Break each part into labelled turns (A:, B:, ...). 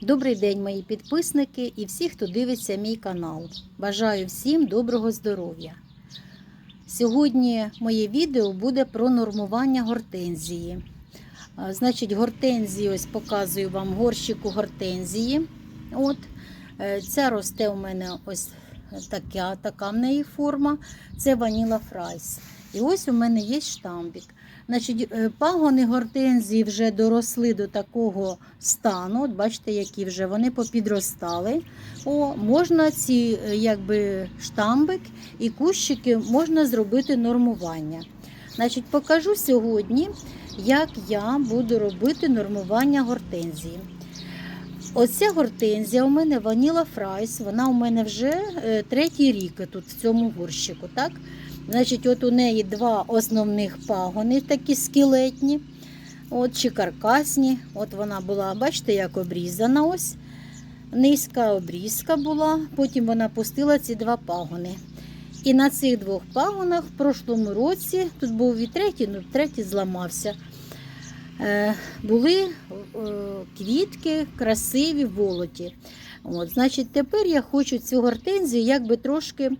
A: Добрий день, мої підписники і всі, хто дивиться мій канал. Бажаю всім доброго здоров'я. Сьогодні моє відео буде про нормування гортензії. Значить, гортензії, ось показую вам горщику гортензії. От, е, ця росте у мене ось така, така в неї форма. Це ваніла фрайс. І ось у мене є штамбік. Значить, е, пагони гортензії вже доросли до такого стану. От бачите, які вже вони попідростали. О, можна ці е, якби штамбик і кущики можна зробити нормування. Значить, покажу сьогодні, як я буду робити нормування гортензії. Оця гортензія у мене ваніла фрайс, вона у мене вже е, третій рік тут в цьому горщику. так? Значить, от у неї два основних пагони, такі скелетні, от, чи каркасні. От вона була, бачите, як обрізана ось. Низька обрізка була, потім вона пустила ці два пагони. І на цих двох пагонах в прошлому році, тут був і третій, ну третій зламався. е, Були е, квітки красиві волоті. От, значить, тепер я хочу цю гортензію якби трошки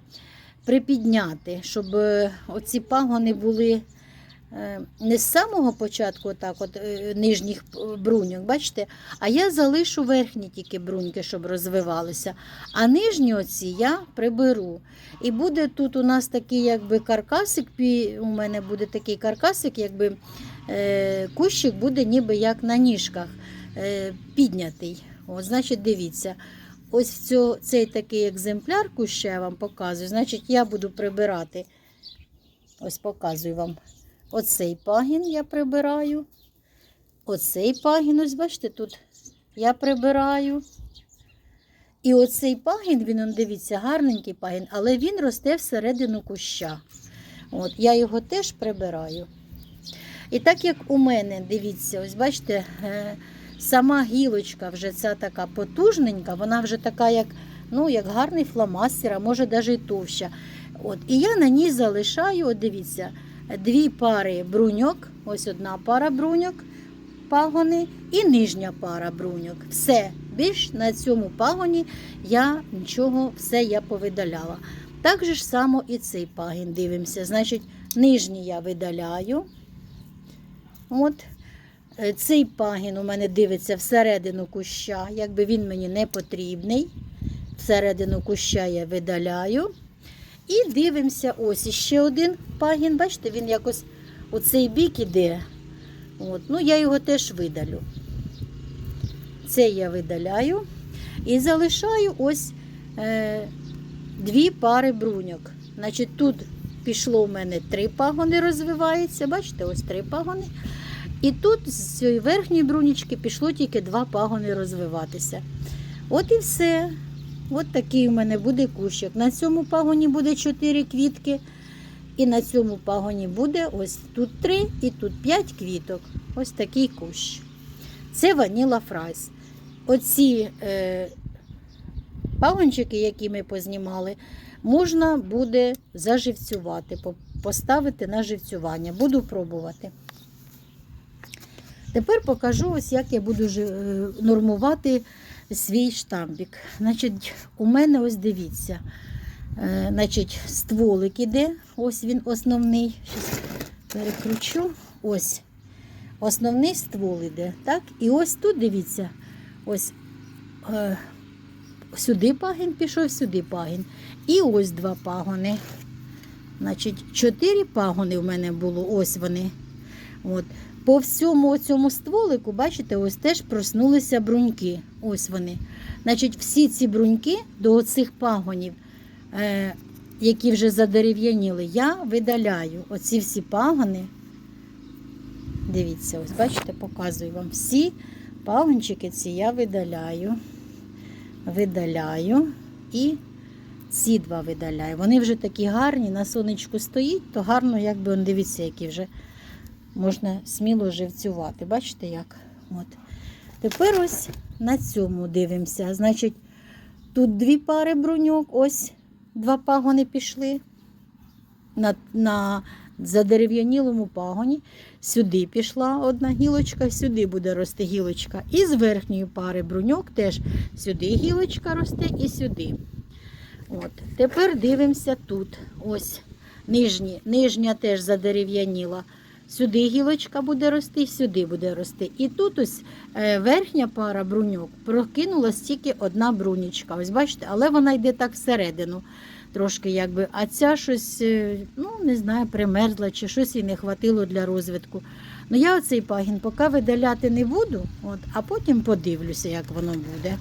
A: припідняти, щоб е, оці пагони були е, не з самого початку, отак, от, е, нижніх бруньок, бачите, а я залишу верхні тільки бруньки, щоб розвивалися. А нижні оці я приберу. І буде тут у нас такий якби каркасик, у мене буде такий каркасик, якби кущик буде ніби як на ніжках піднятий. От, значить, дивіться. Ось цьо- цей такий екземпляр куща я вам показую. Значить, я буду прибирати. Ось показую вам. Оцей пагін я прибираю. Оцей пагін, ось бачите, тут я прибираю. І оцей пагін, він, дивіться, гарненький пагін, але він росте всередину куща. От, я його теж прибираю. І так як у мене, дивіться, ось бачите, е, сама гілочка вже ця така потужненька, вона вже така, як, ну, як гарний фломастер, а може навіть і товща. От, і я на ній залишаю, от дивіться, дві пари бруньок, ось одна пара бруньок, пагони і нижня пара бруньок. Все, більш на цьому пагоні я нічого, все я повидаляла. Так же ж само і цей пагін дивимося. Значить, нижній я видаляю. От. Е, Цей пагін у мене дивиться всередину куща, якби він мені не потрібний. Всередину куща я видаляю. І дивимося, ось іще один пагін. Бачите, він якось у цей бік іде. От. Ну, я його теж видалю. Це я видаляю. І залишаю ось е, дві пари бруньок. Значить, тут пішло у мене три пагони, розвивається. Бачите, ось три пагони. І тут з цієї верхньої брунічки пішло тільки два пагони розвиватися. От і все. От такий у мене буде кущик. На цьому пагоні буде 4 квітки. І на цьому пагоні буде ось тут 3 і тут 5 квіток. Ось такий кущ. Це ваніла фрайс. Оці е, пагончики, які ми познімали, можна буде заживцювати, поставити на живцювання. Буду пробувати. Тепер покажу, ось як я буду е, нормувати свій штамбік. Значить, у мене ось дивіться. Е, Значить, стволик іде, ось він основний. Щас перекручу. Ось. Основний ствол іде. Так? І ось тут дивіться, ось е, сюди пагін пішов, сюди пагін. І ось два пагони. Значить, чотири пагони в мене було, ось вони. От. По всьому цьому стволику, бачите, ось теж проснулися бруньки. Ось вони. Значить, всі ці бруньки до цих пагонів, е, які вже задерев'яніли, я видаляю. Оці всі пагони. Дивіться, ось бачите, показую вам всі пагончики ці я видаляю. Видаляю і ці два видаляю. Вони вже такі гарні, на сонечку стоїть, то гарно, якби дивіться, які вже можна сміло живцювати. Бачите як? От. Тепер ось на цьому дивимося. Значить, тут дві пари бруньок, ось два пагони пішли. На, на задерев'янілому пагоні. Сюди пішла одна гілочка, сюди буде рости гілочка. І з верхньої пари бруньок теж сюди гілочка росте і сюди. От. Тепер дивимося тут. Ось нижні, нижня теж задерев'яніла. Сюди гілочка буде рости, сюди буде рости. І тут ось е, верхня пара бруньок прокинулась тільки одна брунічка. Ось бачите, але вона йде так всередину. Трошки якби, а ця щось, е, ну не знаю, примерзла чи щось їй не хватило для розвитку. Ну я оцей пагін поки видаляти не буду, от, а потім подивлюся, як воно буде.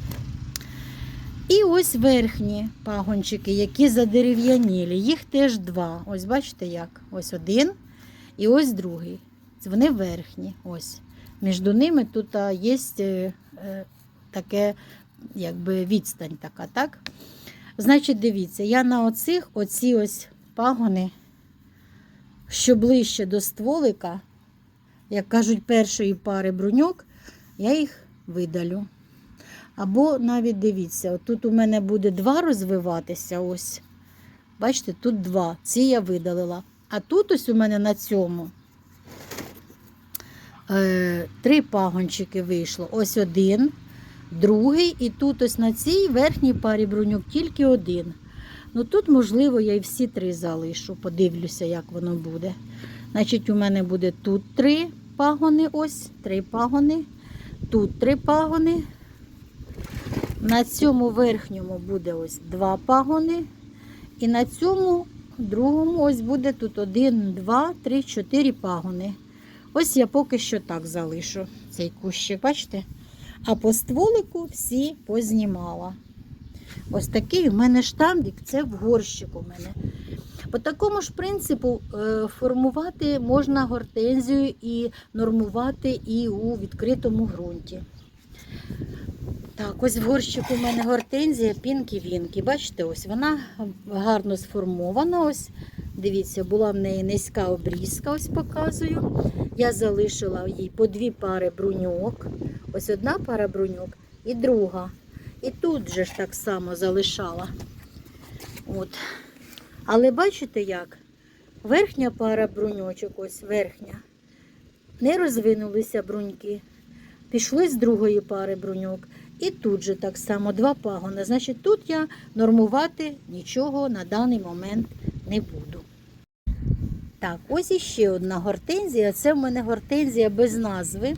A: І ось верхні пагончики, які задерев'янілі. Їх теж два. Ось бачите як? Ось один і ось другий. Вони верхні. Ось. Між ними тут є е, е, таке, якби відстань така, так? Значить, дивіться, я на оцих, оці ось пагони, що ближче до стволика, як кажуть, першої пари бруньок, я їх видалю. Або навіть дивіться, тут у мене буде два розвиватися. ось. Бачите, тут два. Ці я видалила. А тут ось у мене на цьому е, три пагончики вийшло. Ось один, другий, і тут ось на цій верхній парі бруньок тільки один. Ну тут, можливо, я і всі три залишу, подивлюся, як воно буде. Значить, у мене буде тут три пагони, ось, три пагони, тут три пагони. На цьому верхньому буде ось два пагони. І на цьому другому ось буде тут один, два, три, чотири пагони. Ось я поки що так залишу цей кущик, бачите? А по стволику всі познімала. Ось такий у мене штамбік, це в горщику у мене. По такому ж принципу е, формувати можна гортензію і нормувати і у відкритому ґрунті. Так, ось в горщику у мене гортензія пінкі-вінкі. Бачите, ось вона гарно сформована. Ось, дивіться, була в неї низька обрізка, ось показую. Я залишила їй по дві пари бруньок. Ось одна пара бруньок і друга. І тут же ж так само залишала. От. Але бачите як? Верхня пара бруньочок, ось верхня. Не розвинулися бруньки. Пішли з другої пари бруньок. І тут же так само два пагони. Значить, тут я нормувати нічого на даний момент не буду. Так, ось іще одна гортензія. Це в мене гортензія без назви.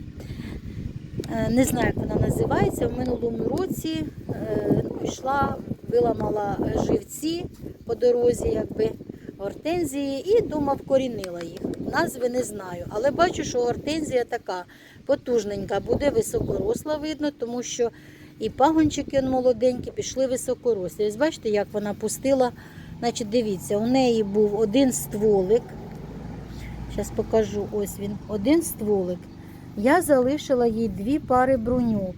A: Е, Не знаю, як вона називається. В минулому році е, ну, йшла, виламала живці по дорозі, якби гортензії, і дома вкорінила їх. Назви не знаю. Але бачу, що гортензія така потужненька, буде високоросла, видно, тому що і пагончики молоденькі пішли високорослі. Ось бачите, як вона пустила. Значить, дивіться, у неї був один стволик. Зараз покажу, ось він, один стволик. Я залишила їй дві пари бруньок.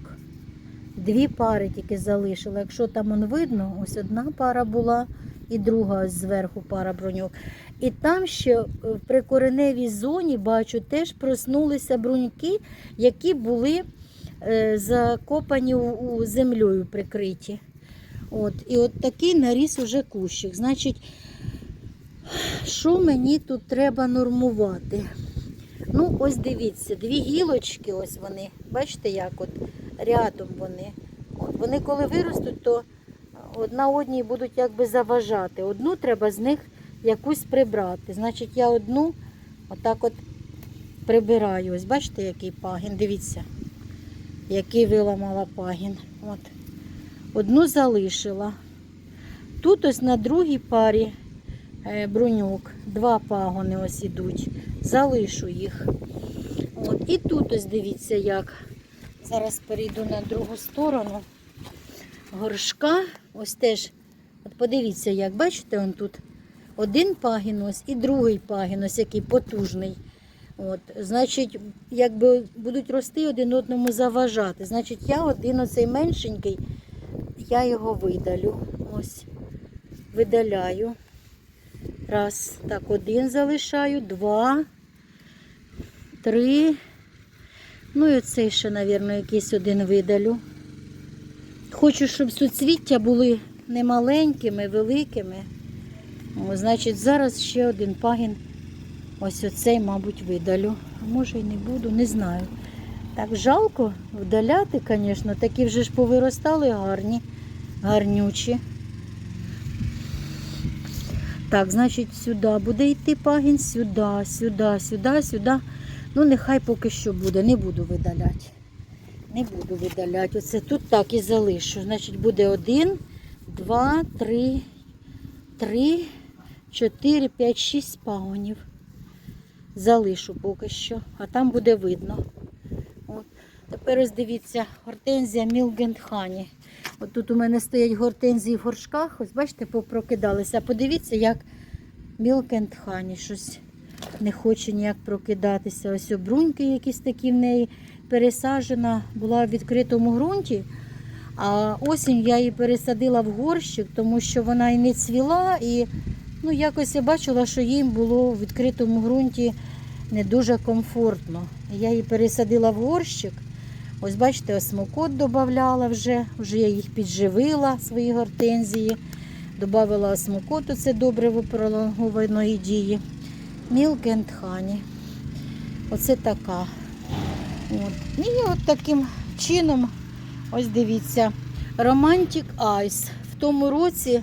A: Дві пари тільки залишила. Якщо там он видно, ось одна пара була і друга зверху пара бруньок. І там ще в прикореневій зоні, бачу, теж проснулися бруньки, які були е, закопані у землею прикриті. От, і от такий наріс уже кущик. Значить, що мені тут треба нормувати? Ну, ось дивіться, дві гілочки, ось вони. Бачите, як от рядом вони. От, вони коли виростуть, то одна одній будуть якби заважати. Одну треба з них якусь прибрати. Значить, я одну отак от прибираю. Ось бачите, який пагін, дивіться, який виламала пагін. От. Одну залишила. Тут ось на другій парі е, бруньок, два пагони ось ідуть. Залишу їх. От. І тут ось дивіться як. Зараз перейду на другу сторону горшка. Ось теж, от подивіться, як бачите, он тут один пагін ось і другий пагін, ось який потужний. От, Значить, якби будуть рости один одному заважати. Значить, я один оцей меншенький, я його видалю. Ось, видаляю. Раз, так, один залишаю, два, три. Ну і оцей ще, мабуть, якийсь один видалю. Хочу, щоб суцвіття були не маленькими, великими. О, значить, зараз ще один пагін Ось оцей, мабуть, видалю. А може і не буду, не знаю. Так жалко вдаляти, звісно, такі вже ж повиростали гарні, гарнючі. Так, значить, сюди буде йти пагін, сюди, сюди, сюди, сюди. Ну, нехай поки що буде, не буду видаляти. Не буду видаляти. Оце тут так і залишу. Значить, буде один, два, три, три, чотири, п'ять, шість пагонів. Залишу поки що, а там буде видно. От. Тепер ось дивіться, гортензія Мілгендхані. От тут у мене стоять гортензії в горшках. Ось бачите, попрокидалися. Подивіться, як Мілгендхані щось не хоче ніяк прокидатися. Ось обруньки якісь такі в неї пересаджена, була в відкритому ґрунті. А осінь я її пересадила в горщик, тому що вона і не цвіла, і ну, якось я бачила, що їм було в відкритому ґрунті не дуже комфортно. Я її пересадила в горщик. Ось бачите, осмокот додавала вже, вже я їх підживила, свої гортензії. Добавила осмокоту, це добре пролонгованої дії. And honey. Оце така. От. І от таким чином, ось дивіться, Romantic Ice. В тому році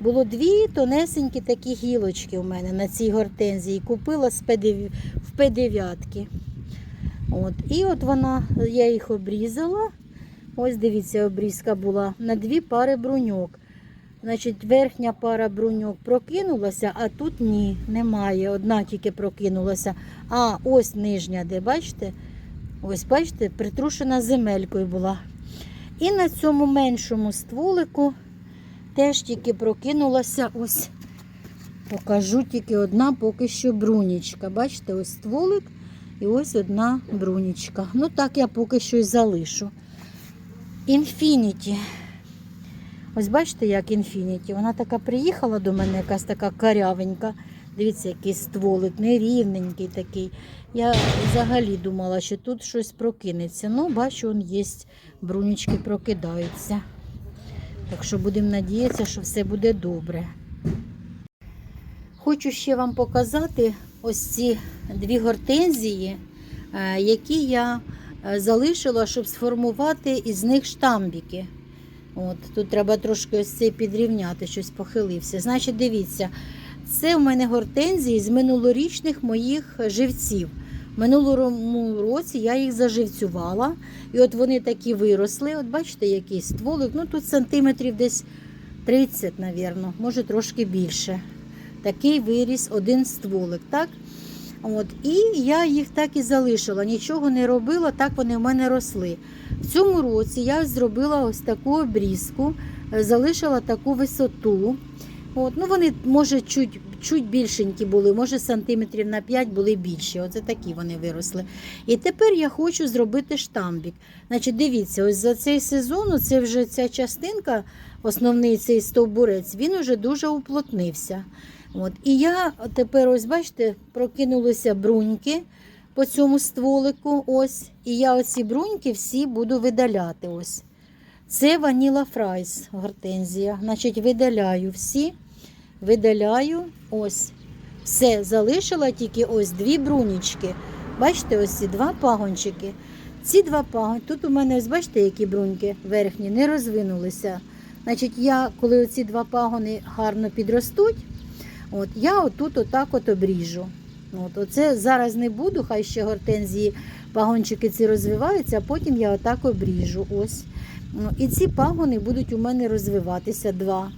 A: було дві тонесенькі такі гілочки у мене на цій гортензії. Купила з П9 в П9. От. І от вона, я їх обрізала. Ось дивіться, обрізка була на дві пари бруньок. Значить, верхня пара бруньок прокинулася, а тут ні, немає. Одна тільки прокинулася. А ось нижня, де бачите? Ось, бачите, притрушена земелькою була. І на цьому меншому стволику теж тільки прокинулася ось. Покажу тільки одна поки що брунічка. Бачите, ось стволик і ось одна брунічка. Ну так я поки що й залишу. Інфініті. Ось бачите, як інфініті. Вона така приїхала до мене, якась така карявенька. Дивіться, який стволик, нерівненький такий. Я взагалі думала, що тут щось прокинеться. Ну, бачу, он є, брунічки прокидаються. Так що будемо надіятися, що все буде добре. Хочу ще вам показати ось ці дві гортензії, е, які я е, залишила, щоб сформувати із них штамбіки. От, тут треба трошки ось цей підрівняти, щось похилився. Значить, дивіться, це в мене гортензії з минулорічних моїх живців. Минулому році я їх заживцювала, і от вони такі виросли. От бачите, який стволик. Ну тут сантиметрів десь 30, навірно, може трошки більше. Такий виріс один стволик. так? От, І я їх так і залишила, нічого не робила, так вони в мене росли. В цьому році я зробила ось таку обрізку, е, залишила таку висоту. От, ну Вони, може, чуть чуть більшенькі були, може сантиметрів на 5 були більші. Оце такі вони виросли. І тепер я хочу зробити штамбік. Значить, Дивіться, ось за цей сезон це вже ця частинка, основний цей стовбурець, він вже дуже уплотнився. От. І я тепер, ось бачите, прокинулися бруньки по цьому стволику. ось. І я оці бруньки всі буду видаляти. ось. Це ваніла фрайс гортензія. Значить, видаляю всі, видаляю ось. Все, залишила тільки ось дві брунічки. Бачите, ось ці два пагончики. Ці два пагончики, тут у мене, ось бачите, які бруньки верхні, не розвинулися. Значить, я, коли оці два пагони гарно підростуть, от, я отут отак от обріжу. От, оце зараз не буду, хай ще гортензії, пагончики ці розвиваються, а потім я отак обріжу. ось. Ну, І ці пагони будуть у мене розвиватися два.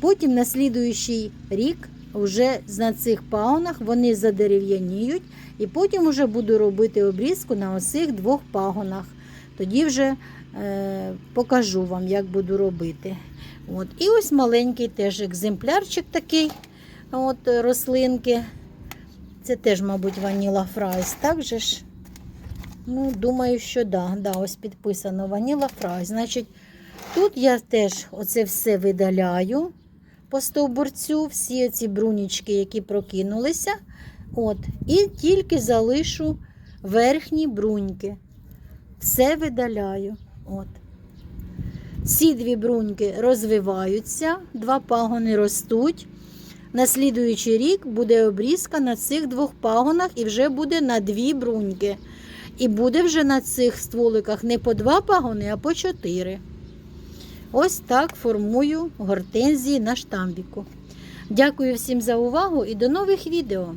A: Потім на слідуючий рік вже на цих пагонах вони задерев'яніють, і потім вже буду робити обрізку на оцих двох пагонах. Тоді вже е, покажу вам, як буду робити. От. І ось маленький теж екземплярчик такий от, рослинки. Це теж, мабуть, ваніла фрайс. Так же ж? Ну, думаю, що да. да ось підписано ваніла фрайс. Значить, тут я теж оце все видаляю по стовбурцю, всі ці брунічки, які прокинулися. От, І тільки залишу верхні бруньки. Все видаляю. От. Ці дві бруньки розвиваються, два пагони ростуть. На слідуючий рік буде обрізка на цих двох пагонах і вже буде на дві бруньки. І буде вже на цих стволиках не по два пагони, а по чотири. Ось так формую гортензії на штамбіку. Дякую всім за увагу і до нових відео!